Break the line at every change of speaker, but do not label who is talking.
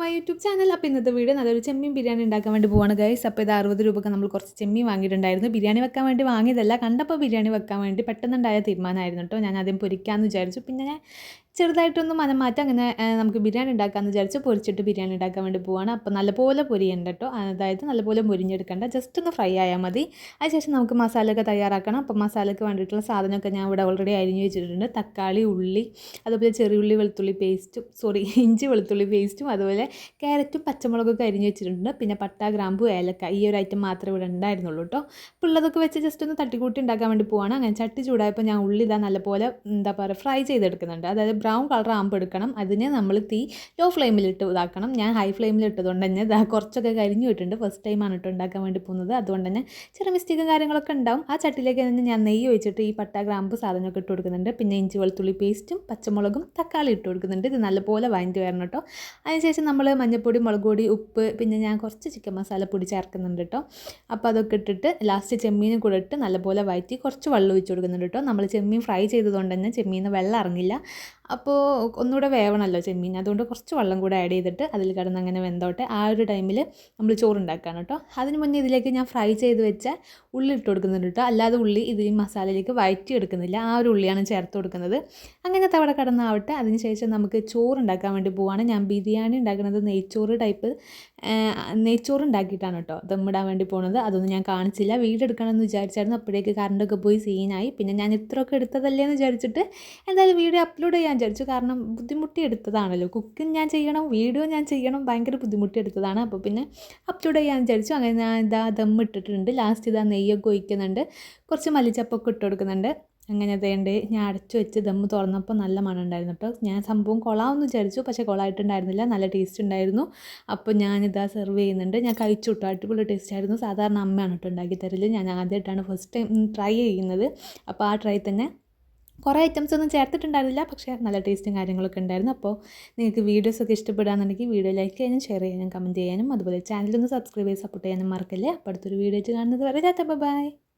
My YouTube channel. അപ്പോൾ ഇന്നത്തെ video നല്ലൊരു ചെമ്മീൻ ബിരിയാണി ഉണ്ടാക്കാൻ വേണ്ടി പോവാണ് ഗൈസ് അപ്പോൾ ഇത് അറുപത് രൂപക്ക് നമ്മൾ കുറച്ച് ചെമ്മീൻ വാങ്ങിയിട്ടുണ്ടായിരുന്നു. ബിരിയാണി വെക്കാൻ വേണ്ടി വാങ്ങിയതല്ല കണ്ടപ്പോൾ ബിരിയാണി വെക്കാൻ വേണ്ടി പെട്ടെന്നുണ്ടായ തീരുമാനമായിരുന്നു കേട്ടോ. ഞാൻ ആദ്യം പൊരിക്കാമെന്ന് വിചാരിച്ചു. പിന്നെ ഞാൻ ചെറുതായിട്ടൊന്ന് മനം മാറ്റാം അങ്ങനെ നമുക്ക് ബിരിയാണി ഉണ്ടാക്കാമെന്ന് വിചാരിച്ച് പൊരിച്ചിട്ട് ബിരിയാണി ഉണ്ടാക്കാൻ വേണ്ടി പോവാണ്. അപ്പോൾ നല്ലപോലെ പൊരിയണ്ട കേട്ടോ അതായത് നല്ലപോലെ മുരിഞ്ഞെടുക്കണ്ട. ജസ്റ്റ് ഒന്ന് ഫ്രൈ ആയാൽ മതി. അതിനുശേഷം നമുക്ക് മസാലയൊക്കെ തയ്യാറാക്കണം. അപ്പോൾ മസാലയ്ക്ക് വേണ്ടിയിട്ടുള്ള സാധനമൊക്കെ ഞാൻ ഇവിടെ ഓൾറെഡി അരിഞ്ഞു വെച്ചിട്ടുണ്ട്. തക്കാളി ഉള്ളി അതുപോലെ ചെറിയുള്ളി വെളുത്തുള്ളി പേസ്റ്റും സോറി ഇഞ്ചി വെളുത്തുള്ളി പേസ്റ്റും അതുപോലെ ക്യാരറ്റും പച്ചമുളകൊക്കെ അരിഞ്ഞു വെച്ചിട്ടുണ്ട്. പിന്നെ പട്ട ഗ്രാമ്പു ഏലക്ക ഈ ഒരു ഐറ്റം മാത്രമേ ഇവിടെ ഉണ്ടായിരുന്നുള്ളൂ കേട്ടോ അപ്പോൾ ഉള്ളതൊക്കെ വെച്ച് ജസ്റ്റ് ഒന്ന് തട്ടിക്കൂട്ടി ഉണ്ടാക്കാൻ വേണ്ടി പോവാണ്. അങ്ങനെ ചട്ടി ചൂടായപ്പോൾ ഞാൻ ഉള്ളി ഇതാ നല്ലപോലെ എന്താ പറയുക ഫ്രൈ ചെയ്തെടുക്കുന്നുണ്ട്. അതായത് ബ്രൗൺ കളർ ആകുമ്പോൾ എടുക്കണം. അതിനെ നമ്മൾ തീ ലോ ഫ്ലെയിമിലിട്ട് ഇതാക്കണം. ഞാൻ ഹൈ ഫ്ലെയിമിൽ ഇട്ടതുകൊണ്ട് തന്നെ ഇതാ കുറച്ചൊക്കെ കരിഞ്ഞു വിട്ടിട്ടുണ്ട് ഫസ്റ്റ് ടൈമാണ് ഇട്ട് ഉണ്ടാക്കാൻ വേണ്ടി പോകുന്നത്. അതുകൊണ്ട് തന്നെ ചെറിയ മിസ്റ്റേക്കും കാര്യങ്ങളൊക്കെ ഉണ്ടാവും. ആ ചട്ടിയിലേക്ക് തന്നെ ഞാൻ നെയ്യ് ഒഴിച്ചിട്ട് ഈ പട്ട ഗ്രാമ്പ് സാധനമൊക്കെ ഇട്ട് കൊടുക്കുന്നുണ്ട്. പിന്നെ ഇഞ്ചി വെളുത്തുള്ളി പേസ്റ്റും പച്ചമുളകും തക്കാളി ഇട്ട് കൊടുക്കുന്നുണ്ട്. ഇത് നല്ലപോലെ വാങ്ങി വരണം കേട്ടോ. അതിനുശേഷം നമ്മൾ മഞ്ഞൾപ്പൊടി മുളക് പൊടി ഉപ്പ് പിന്നെ ഞാൻ കുറച്ച് ചിക്കൻ മസാല പൊടി ചേർക്കുന്നുണ്ട് കേട്ടോ. അപ്പോൾ അതൊക്കെ ഇട്ടിട്ട് ലാസ്റ്റ് ചെമ്മീനും കൂടെ ഇട്ട് നല്ലപോലെ വഴറ്റി കുറച്ച് വെള്ളം ഒഴിച്ച് കൊടുക്കുന്നുണ്ട് കേട്ടോ. നമ്മൾ ചെമ്മീൻ ഫ്രൈ ചെയ്തതുകൊണ്ട് തന്നെ ചെമ്മീൻ വെള്ളം ഇറങ്ങില്ല. അപ്പോൾ ഒന്നുകൂടെ വേവണമല്ലോ ചെമ്മീൻ. അതുകൊണ്ട് കുറച്ച് വെള്ളം കൂടെ ആഡ് ചെയ്തിട്ട് അതിൽ കിടന്ന് അങ്ങനെ വെന്തോട്ടെ. ആ ഒരു ടൈമിൽ നമ്മൾ ചോറുണ്ടാക്കുകയാണ് കേട്ടോ. അതിന് മുന്നേ ഇതിലേക്ക് ഞാൻ ഫ്രൈ ചെയ്ത് വെച്ച ഉള്ളി ഇട്ട് കൊടുക്കുന്നുണ്ട് കേട്ടോ. അല്ലാതെ ഉള്ളി ഇതിൽ മസാലയിലേക്ക് വയറ്റി എടുക്കുന്നില്ല. ആ ഒരു ഉള്ളിയാണ് ചേർത്ത് കൊടുക്കുന്നത്. അങ്ങനെ തവണ കിടന്നാവട്ടെ. അതിന് ശേഷം നമുക്ക് ചോറ് ഉണ്ടാക്കാൻ വേണ്ടി പോവാണ്. ഞാൻ ബിരിയാണി ഉണ്ടാക്കുന്നത് നെയ്ച്ചോറ് ടൈപ്പ് നെയ്ച്ചോറ് ഉണ്ടാക്കിയിട്ടാണ് കേട്ടോ. ദമ്മിടാൻ വേണ്ടി പോകുന്നത് അതൊന്നും ഞാൻ കാണിച്ചില്ല. വീടെടുക്കണമെന്ന് വിചാരിച്ചായിരുന്നു. അപ്പോഴേക്ക് കറണ്ടൊക്കെ പോയി സീനായി പിന്നെ ഞാൻ ഇത്രയൊക്കെ എടുത്തതല്ലേ എന്ന് വിചാരിച്ചിട്ട് എന്തായാലും വീഡിയോ അപ്ലോഡ് ചെയ്യാൻ വിചാരിച്ചു. കാരണം ബുദ്ധിമുട്ടിയെടുത്തതാണല്ലോ കുക്കിംഗ് ഞാൻ ചെയ്യണം വീഡിയോ ഞാൻ ചെയ്യണം ഭയങ്കര ബുദ്ധിമുട്ടിയെടുത്തതാണ് അപ്പോൾ പിന്നെ അപ്ലോഡ് ചെയ്യാൻ വിചാരിച്ചു. അങ്ങനെ ഞാൻ ഇതാ ദം ഇട്ടിട്ടുണ്ട്. ലാസ്റ്റ് ഇതാ നെയ്യൊക്കെ ഒഴിക്കുന്നുണ്ട്. കുറച്ച് മല്ലിച്ചപ്പൊക്കെ ഇട്ട് കൊടുക്കുന്നുണ്ട്. അങ്ങനെ അതേണ്ട് ഞാൻ അടച്ചു വെച്ച് ദം തുറന്നപ്പോൾ നല്ല മണം ഉണ്ടായിരുന്നു കേട്ടോ ഞാൻ സംഭവം കൊള്ളാമെന്ന് വിചാരിച്ചു. പക്ഷേ കൊള്ളായിട്ടുണ്ടായിരുന്നില്ല നല്ല ടേസ്റ്റ് ഉണ്ടായിരുന്നു. അപ്പോൾ ഞാനിതാ സെർവ് ചെയ്യുന്നുണ്ട്. ഞാൻ കഴിച്ചു കേട്ടോ അടിപൊളി ടേസ്റ്റ് ആയിരുന്നു. സാധാരണ അമ്മയാണ് കേട്ടോ ഉണ്ടാക്കി തരൽ. ഞാൻ ആദ്യമായിട്ടാണ് ഫസ്റ്റ് ടൈം ട്രൈ ചെയ്യുന്നത്. അപ്പോൾ ആ ട്രൈ തന്നെ കുറേ ഐറ്റംസ് ഒന്നും ചേർത്തിട്ടുണ്ടായിരുന്നില്ല. പക്ഷേ നല്ല ടേസ്റ്റും കാര്യങ്ങളൊക്കെ ഉണ്ടായിരുന്നു. അപ്പോൾ നിങ്ങൾക്ക് വീഡിയോസ് ഒക്കെ ഇഷ്ടപ്പെടുകയാണെന്നുണ്ടെങ്കിൽ വീഡിയോ ലൈക്ക് ചെയ്യാനും ഷെയർ ചെയ്യാനും കമന്റ് ചെയ്യാനും അതുപോലെ ചാനലൊന്ന് സബ്സ്ക്രൈബ് ചെയ്ത് സപ്പോർട്ട് ചെയ്യാനും മറക്കല്ലേ. അപ്പോൾ അടുത്തൊരു വീഡിയോ കാണുന്നത് വരെ ചാറ്റ ബൈ